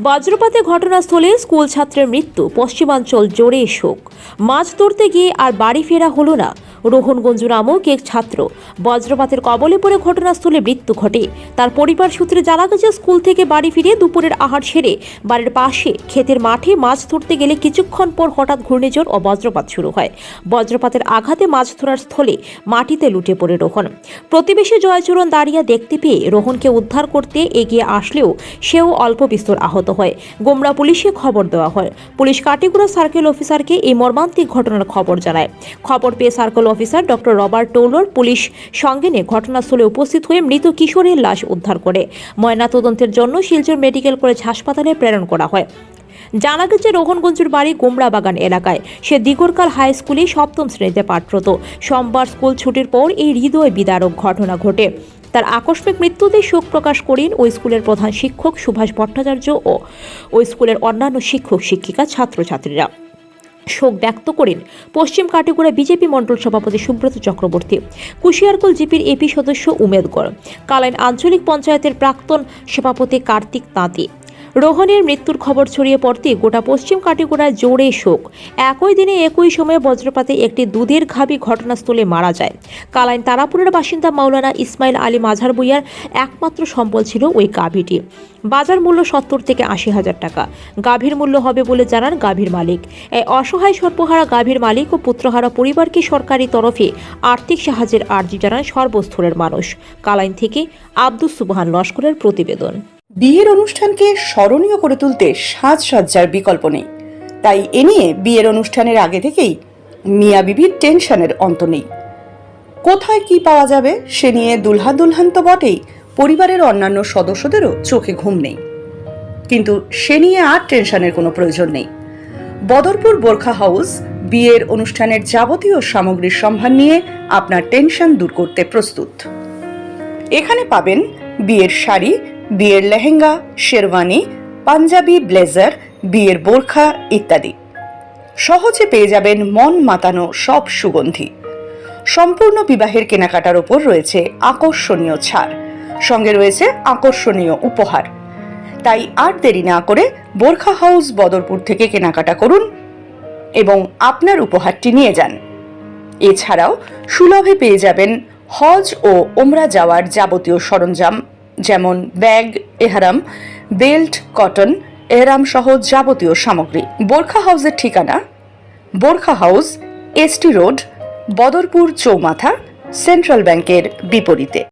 বজ্রপাতে ঘটনাস্থলে স্কুল ছাত্রের মৃত্যু, পশ্চিমাঞ্চল জোরে শোক। মাছ ধরতে গিয়ে আর বাড়ি ফেরা হলো না। রোহনগঞ্জ নামক এক ছাত্র। বজ্রপাতের কবলে পড়ে ঘটনাস্থলে মৃত্যু ঘটে। তার পরিবার সূত্রে জানা গেছে, স্কুল থেকে বাড়ি ফিরে দুপুরের আহার সেরে বাড়ির পাশে ক্ষেতের মাঠে মাছ ধরতে গেলে কিছুক্ষণ পর হঠাৎ ঘূর্ণিঝড় ও বজ্রপাত শুরু হয়। বজ্রপাতের আঘাতে মাছ ধরার স্থলে মাটিতে লুটে পড়ে রোহন। প্রতিবেশী জয়চরণ দাঁড়িয়ে দেখতে পেয়ে রোহনকে উদ্ধার করতে এগিয়ে আসলেও সেও অল্প বিস্তর আহত হয়। গোমরা পুলিশে খবর দেওয়া হয়। পুলিশ কাটিগুড়া সার্কেল অফিসারকে এই মর্মান্তিক ঘটনার খবর জানায়। খবর পেয়ে circle officer doctor Robert Toller police সঙ্গে নিয়ে ঘটনাস্থলে উপস্থিত হয়ে মৃত কিশোরের লাশ উদ্ধার করে। ময়নাতদন্তের জন্য শিলচর মেডিকেল কলেজ হাসপাতালে প্রেরণ করা হয়। জানা গেছে, রোহনগঞ্জের বাড়ি গোমরা বাগান এলাকায়। সে দিগরকাল হাই স্কুলে সপ্তম শ্রেণীতে পাঠরত। সোমবার স্কুল ছুটির পর এই হৃদয় বিদারক ঘটনা ঘটে। তার আকস্মিক মৃত্যুতে শোক প্রকাশ করেন ওই স্কুলের প্রধান শিক্ষক সুভাষ ভট্টাচার্য ও ওই স্কুলের অন্যান্য শিক্ষক শিক্ষিকা ছাত্রছাত্রীরা। শোক ব্যক্ত করেন। পশ্চিম কাটিগুড়া বিজেপি মণ্ডল সভাপতি সুব্রত চক্রবর্তী কুশিয়ারকোল জিপির এপি সদস্য উমেদগড়, কালাইন আঞ্চলিক পঞ্চায়েতের প্রাক্তন সভাপতি কার্তিক তাঁতি রোহনের মৃত্যুর খবর ছড়িয়ে পড়তে গোটা পশ্চিম কাটিগোড়ায় জোরে শোক। একই দিনে একই সময়ে বজ্রপাতে একটি দুধের ঘাবি ঘটনাস্থলে মারা যায়। কালাইন তারাপুরের বাসিন্দা মাওলানা ইসমাইল আলী মাঝার বইয়ার একমাত্র সম্বল ছিল ওই গাভীটি। বাজার মূল্য সত্তর থেকে আশি হাজার টাকা। গাভীর মূল্য হবে বলে জানান গাভীর মালিক। এই অসহায় সর্বহারা গাভীর মালিক ও পুত্রহারা পরিবারকে সরকারি তরফে আর্থিক সাহায্যের আর্জি জানান সর্বস্তরের মানুষ। কালাইন থেকে আব্দুস সুবহান লস্করের প্রতিবেদন। বিয়ের অনুষ্ঠানকে স্মরণীয় করে তুলতে সাজসজ্জার বিকল্প নেই। তাই এ নিয়ে বিয়ের অনুষ্ঠানের আগে থেকেই মিয়া বিবির টেনশনের অন্ত নেই। কোথায় কি পাওয়া যাবে সে নিয়ে দুলহা দুলহান তো বটেই, পরিবারের অন্যান্য সদস্যদেরও চোখে ঘুম নেই। কিন্তু সে নিয়ে আর টেনশনের কোনো প্রয়োজন নেই। বদরপুর বোরখা হাউস বিয়ের অনুষ্ঠানের যাবতীয় সামগ্রীর সম্ভার নিয়ে আপনার টেনশন দূর করতে প্রস্তুত। এখানে পাবেন বিয়ের শাড়ি বিয়ের লেহেঙ্গা, শেরওয়ানি, পাঞ্জাবি, ব্লেজার, বিয়ের বোরখা ইত্যাদি। সহজে পেয়ে যাবেন মন মাতানো সব সুগন্ধি। সম্পূর্ণ বিবাহের কেনাকাটার ওপর রয়েছে আকর্ষণীয় ছাড়। সঙ্গে রয়েছে আকর্ষণীয় উপহার। তাই আর দেরি না করে বোরখা হাউস বদরপুর থেকে কেনাকাটা করুন এবং আপনার উপহারটি নিয়ে যান। এছাড়াও সুলভে পেয়ে যাবেন হজ ও ওমরা যাওয়ার যাবতীয় সরঞ্জাম। যেমন ব্যাগ, এহারাম, বেল্ট, কটন, এহরাম সহ যাবতীয় সামগ্রী। বোরখা হাউসের ঠিকানা? Burkha house ST road, Badarpur চৌমাথা, সেন্ট্রাল ব্যাংকের বিপরীতে।